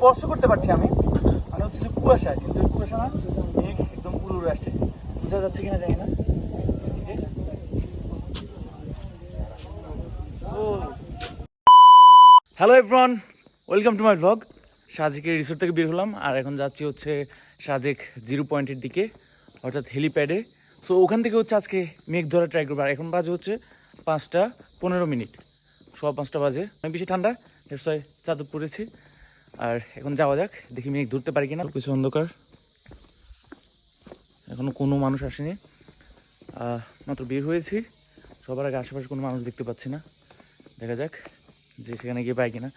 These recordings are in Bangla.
স্পর্শ করতে পারছি আমি। মানে হচ্ছে যে কুয়াশা, কিন্তু কুয়াশা না একদম পুরো উড়ে আসছে। বোঝা যাচ্ছে কিনা জানি না। Hello everyone welcome to my blog সাজেকের রিসোর্ট থেকে বের হলাম, আর এখন যাচ্ছি হচ্ছে সাজেক জিরো পয়েন্টের দিকে, অর্থাৎ হেলিপ্যাডে সো ওখান থেকে হচ্ছে আজকে মেঘ ধরা ট্রাই করব, আর এখন বাজে হচ্ছে পাঁচটা পনেরো মিনিট। সব পাঁচটা বাজে। অনেক বেশি ঠান্ডা হেরসয় চাদর পরেছি আর এখন যাওয়া যাক, দেখি মেঘ ধরতে পারি কিনা। কিছু অন্ধকার। এখনও কোনো মানুষ আসেনি। মাত্র বের হয়েছি। সবার আগে আশেপাশে কোনো মানুষ দেখতে পাচ্ছি না। দেখা যাক যে সেখানে গিয়ে পাই কিনা।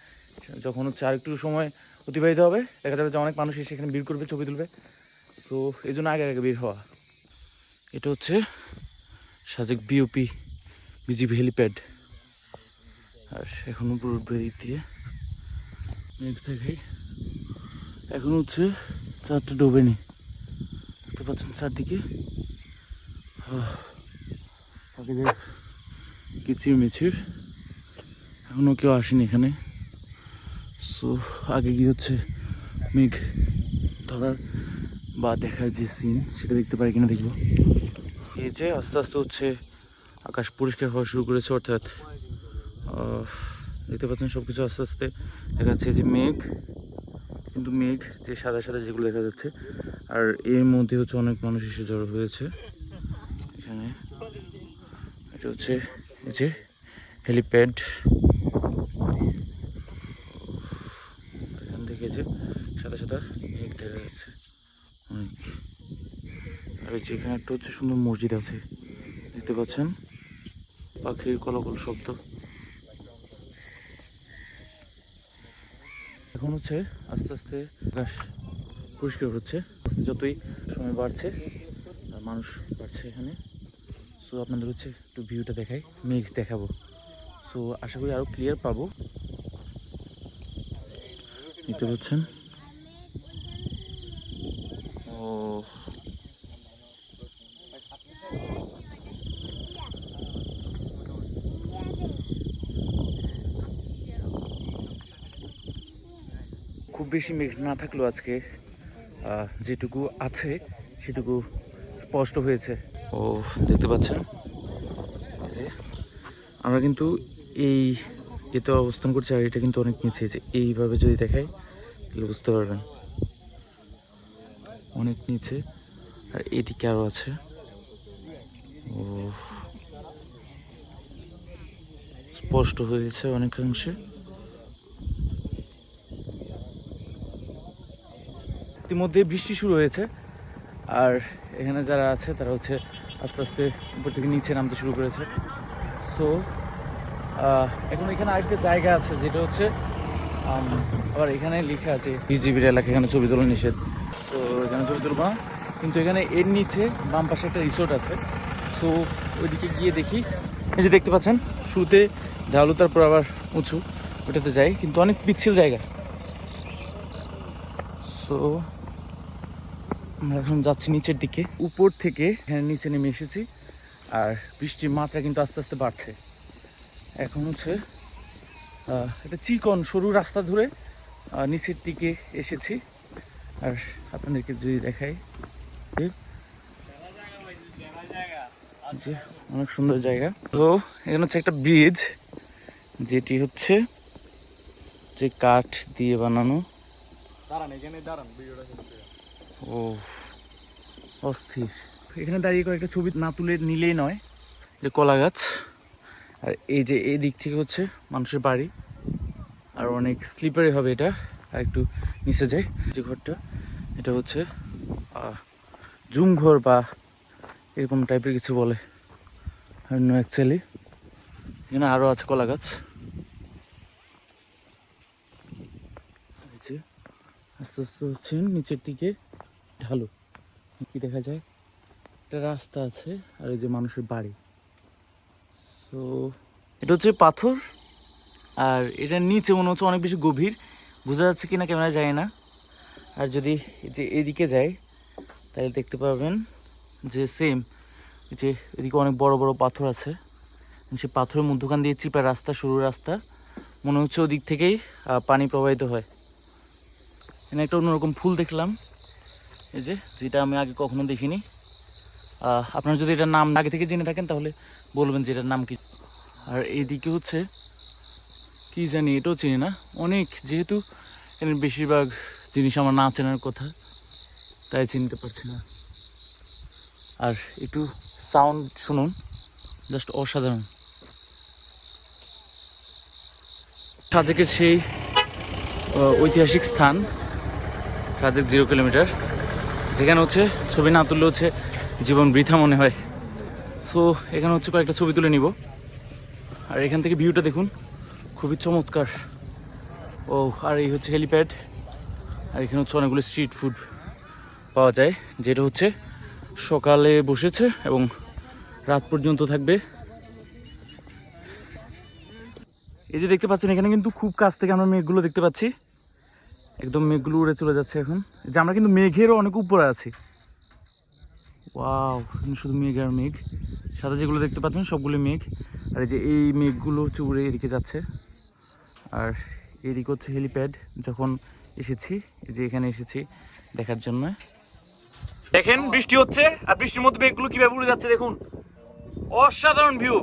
যখন হচ্ছে আর একটু সময় অতিবাহিত হবে, দেখা যাবে যে অনেক মানুষ এসে সেখানে ভিড় করবে, ছবি তুলবে। সো এই জন্য আগে আগে বের হওয়া। এটা হচ্ছে সাজেক বিওপি বিজিবি হেলিপ্যাড আর এখন উপর উঠবে দিক দিয়ে মেঘ থেকে। এখন হচ্ছে চারটা ডোবেনি। দেখতে পাচ্ছেন চারদিকে। পাখিদের কিচির মিচির এখনও কেউ আসেনি এখানে। সো আগে গিয়ে হচ্ছে? মেঘ ধরার বা দেখার যে সিন সেটা দেখতে পারি কিনা দেখব। এই যে আস্তে আস্তে হচ্ছে আকাশ পরিষ্কার হওয়া শুরু করেছে, অর্থাৎ দেখতে পাচ্ছেন সব কিছু আস্তে আস্তে দেখা যাচ্ছে যে মেঘ, কিন্তু মেঘ যে সাদা সাদা যেগুলো দেখা যাচ্ছে, আর এর মধ্যে হচ্ছে অনেক মানুষ এসে জড়ো হয়েছে। এখানে এটা হচ্ছে এই যে হেলিপ্যাড। এখান থেকে যে সাদা সাদা মেঘ দেখা যাচ্ছে অনেক। আর এই যে এখানে একটা হচ্ছে সুন্দর মসজিদ আছে, দেখতে পাচ্ছেন? পাখির কলকল শব্দ। এখন হচ্ছে আস্তে আস্তে আকাশ পরিষ্কার হচ্ছে। আস্তে যতই সময় বাড়ছে মানুষ বাড়ছে এখানে। সো আপনাদের হচ্ছে একটু ভিউটা দেখাই, মেঘ দেখাবো। সো আশা করি আরও ক্লিয়ার পাবো। দেখতে পাচ্ছেন? ও বেশি মেঘ না থাকলেও আজকে যেটুকু আছে, সেটুকু স্পষ্ট হয়েছে। ও, দেখতে পাচ্ছেন? আমরা কিন্তু এই এতে অবস্থান করছি আর এটা কিন্তু অনেক নিচে যে এইভাবে যদি দেখাই, তাহলে বুঝতে পারবেন। অনেক নিচে, আর এদিকে আরও আছে। ও, স্পষ্ট হয়েছে অনেকাংশে। ইতিমধ্যে বৃষ্টি শুরু হয়েছে। আর এখানে যারা আছে, তারা হচ্ছে আস্তে আস্তে উপর থেকে নিচে নামতে শুরু করেছে। সো এখন এখানে আরেকটা জায়গা আছে, যেটা হচ্ছে আবার এখানে লেখা আছে, বিজিবির এলাকা, এখানে ছবি তোলা নিষেধ। সো এখানে ছবি তুলব কিন্তু এখানে এর নিচে বাম পাশে একটা রিসোর্ট আছে। সো ওইদিকে গিয়ে দেখি। এই যে দেখতে পাচ্ছেন, শুরুতে ঢালু, তারপর আবার উঁচু, ওটাতে যাই। কিন্তু অনেক পিচ্ছিল জায়গা। সো আমরা এখন যাচ্ছি নিচের দিকে। উপর থেকে এখানে নিচে নেমে এসেছি। আর বৃষ্টির মাত্রা কিন্তু আস্তে আস্তে বাড়ছে। এখন হচ্ছে একটা চিকন সরু রাস্তা ধরে নিচের দিকে এসেছি। আর আপনাদেরকে যদি দেখাই, যে অনেক সুন্দর জায়গা। তো এখানে হচ্ছে একটা ব্রিজ যেটি হচ্ছে যে কাঠ দিয়ে বানানো। দাঁড়ান এখানে দাঁড়ান ভিডিওটা শুনতে ও অস্থির। এখানে দাঁড়িয়ে কয়েকটা ছবি না তুলে নিলেই নয়। যে কলা গাছ আর এই যে এই দিক থেকে হচ্ছে মানুষের বাড়ি আর অনেক স্লিপারি হবে এটা আর একটু নিচে যায় যে ঘরটা এটা হচ্ছে জুম ঘর বা এরকম টাইপের কিছু বলে। নো অ্যাকচুয়ালি এখানে আরও আছে কলা গাছ। আস্তে আস্তে হচ্ছে নিচের দিকে ঢালু। কি দেখা যায়? একটা রাস্তা আছে আর এই যে মানুষের বাড়ি। সো এটা হচ্ছে পাথর আর এটার নিচে মনে হচ্ছে অনেক বেশি গভীর। বোঝা যাচ্ছে কিনা ক্যামেরা যায় না। আর যদি এই যে এদিকে যায়, তাহলে দেখতে পাবেন যে সেম যে এদিকে অনেক বড় বড় পাথর আছে। সে পাথরের মধ্যখান দিয়ে চিপা রাস্তা, সরু রাস্তা। মনে হচ্ছে ওদিক থেকেই পানি প্রবাহিত হয়। এখানে একটা অন্যরকম ফুল দেখলাম। এই যে, যেটা আমি আগে কখনো দেখিনি। আপনারা যদি এটার নাম আগে থেকে জেনে থাকেন, তাহলে বলবেন যে এটার নাম কি। আর এইদিকে হচ্ছে, কি জানি, এটাও চিনি না। অনেক, যেহেতু এখানে বেশিরভাগ জিনিস আমার না চেনার কথা, তাই চিনতে পারছি না। আর একটু সাউন্ড শুনুন জাস্ট অসাধারণ। সাজেকের সেই ঐতিহাসিক স্থান সাজেক জিরো কিলোমিটার। যেখানে হচ্ছে ছবি না তুললে হচ্ছে জীবন বৃথা মনে হয়। সো এখানে হচ্ছে কয়েকটা ছবি তুলে নিব। আর এখান থেকে ভিউটা দেখুন। খুবই চমৎকার। ও, আর এই হচ্ছে হেলিপ্যাড আর এখানে হচ্ছে অনেকগুলো স্ট্রিট ফুড পাওয়া যায়, যেটা হচ্ছে সকালে বসেছে এবং রাত পর্যন্ত থাকবে। এই যে দেখতে পাচ্ছেন, এখানে কিন্তু খুব কাছ থেকে আমরা মেঘগুলো দেখতে পাচ্ছি। একদম মেঘগুলো উড়ে চলে যাচ্ছে এখন। যে আমরা কিন্তু মেঘেরও অনেক উপরে আছি। ওয়াও শুধু মেঘ আর মেঘ। সাথে যেগুলো দেখতে পাচ্ছেন সবগুলো মেঘ। আর এই যে এই মেঘগুলো উড়ে এদিকে যাচ্ছে। আর এদিকে হচ্ছে হেলিপ্যাড যখন এসেছি যে এখানে এসেছি দেখার জন্য। দেখেন, বৃষ্টি হচ্ছে, আর বৃষ্টির মধ্যে মেঘগুলো কীভাবে উড়ে যাচ্ছে দেখুন। অসাধারণ ভিউ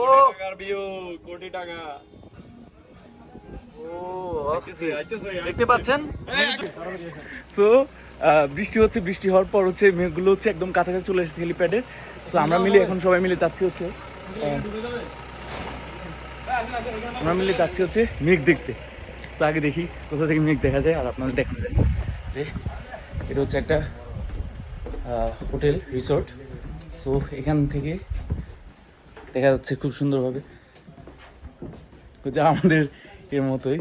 ও! ভিউ কোটি টাকা। দেখতে পাচ্ছেন? তো বৃষ্টি হচ্ছে বৃষ্টি হওয়ার পর হচ্ছে মেঘগুলো হচ্ছে একদম কাছাকাছি চলে এসেছে হেলিপ্যাডে। তো আমরা মিলে এখন সবাই মিলে যাচ্ছি হচ্ছে আমরা মিলে যাচ্ছি হচ্ছে মেঘ দেখতে। তো আগে দেখি কোথা থেকে মেঘ দেখা যায় আর আপনাদের দেখানো যায়। যে এটা হচ্ছে একটা হোটেল রিসোর্ট। সো এখান থেকে দেখা যাচ্ছে খুব সুন্দরভাবে। যা আমাদের এর মতোই।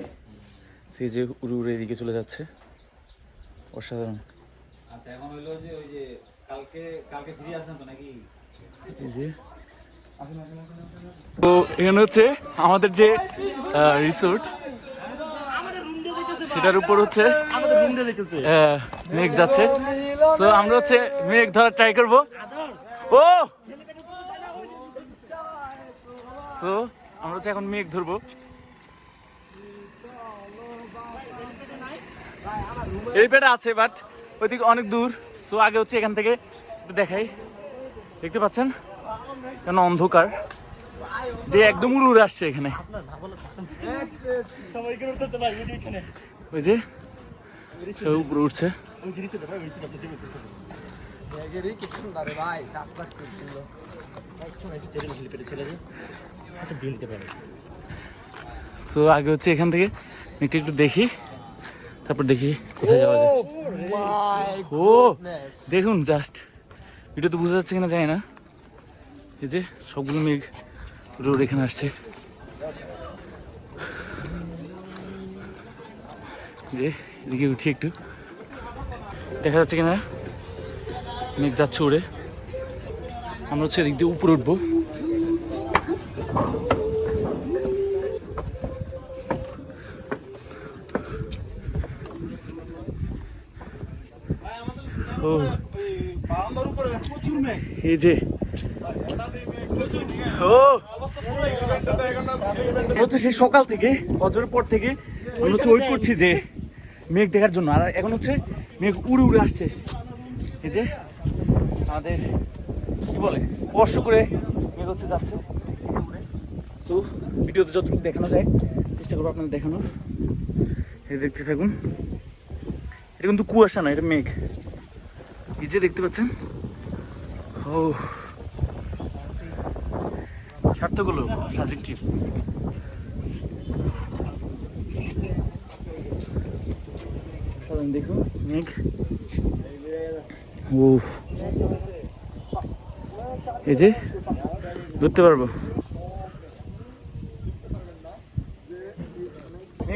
সে যে উড়ে উড়ে এদিকে চলে যাচ্ছে। অসাধারণ। আচ্ছা এখন হইল যে ওই যে কালকে কালকে ফ্রি আছেন তো নাকি? এই যে। তো এখানে হচ্ছে আমাদের যে রিসোর্ট সেটার উপর হচ্ছে মেঘ যাচ্ছে। তো আমরা হচ্ছে মেঘ ধরার ট্রাই করব। ও! তো আমরা হচ্ছে এখন মেঘ ধরবো। হেলিপ্যাড আছে বাট ওইদিকে অনেক দূর। সো আগে হচ্ছে এখান থেকে দেখাই। দেখতে পাচ্ছেন? কেন অন্ধকার। যে একদম উড়ে উড়ে আসছে এখানে। ওই যে উঠছে। তো আগে হচ্ছে এখান থেকে একটু দেখি। তারপর দেখি কোথায় যাওয়া যায়। ও দেখুন জাস্ট এটা তো বোঝা যাচ্ছে কিনা যায় না। এই যে সবগুলো মেঘ রোড এখানে আসছে। যে এদিকে উঠি একটু। দেখা যাচ্ছে কিনা? মেঘ যাচ্ছে উড়ে আমরা হচ্ছে এদিক দিয়ে উপরে উঠবো ও এই যে। হচ্ছে সেই সকাল থেকে, ফজরের পর থেকে আমরা হচ্ছে ওয়েট করছি যে মেঘ দেখার জন্য। আর এখন হচ্ছে মেঘ উড়ে উড়ে আসছে। এই যে আমাদের, কি বলে, স্পর্শ করে মেঘ হচ্ছে যাচ্ছে। সো ভিডিওতে যতটুকু দেখানো যায়, চেষ্টা করব আপনাদের দেখানোর। এই দেখতে থাকুন। এটা কিন্তু কুয়াশা না, এটা মেঘ। এই যে দেখতে পাচ্ছেন ও সার্থক হলো সাজিক ট্রিপ দেখুন মেঘ। ও এই যে, ধরতে পারব।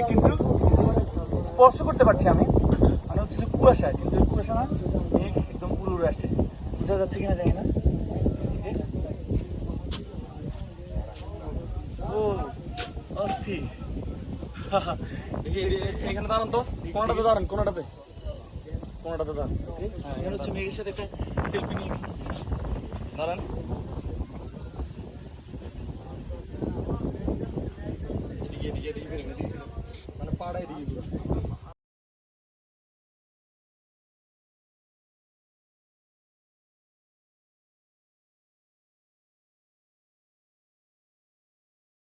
কিন্তু স্পর্শ করতে পারছি আমি। মানে হচ্ছে কুয়াশা কিন্তু কুয়াশা না একদম উড়ে আসছে। বোঝা যাচ্ছে কিনা জানি না। ও, অস্থির। এখানে দাঁড়ান তো। কোনটাতে দাঁড়ান, কোনটাতে? কোনটাতে দাঁড়ান? এখানে হচ্ছে মেঘের সাথে একটা সেলফি নিয়ে। দাঁড়ান। মানে পাড়া এদিকে ঘুরুন।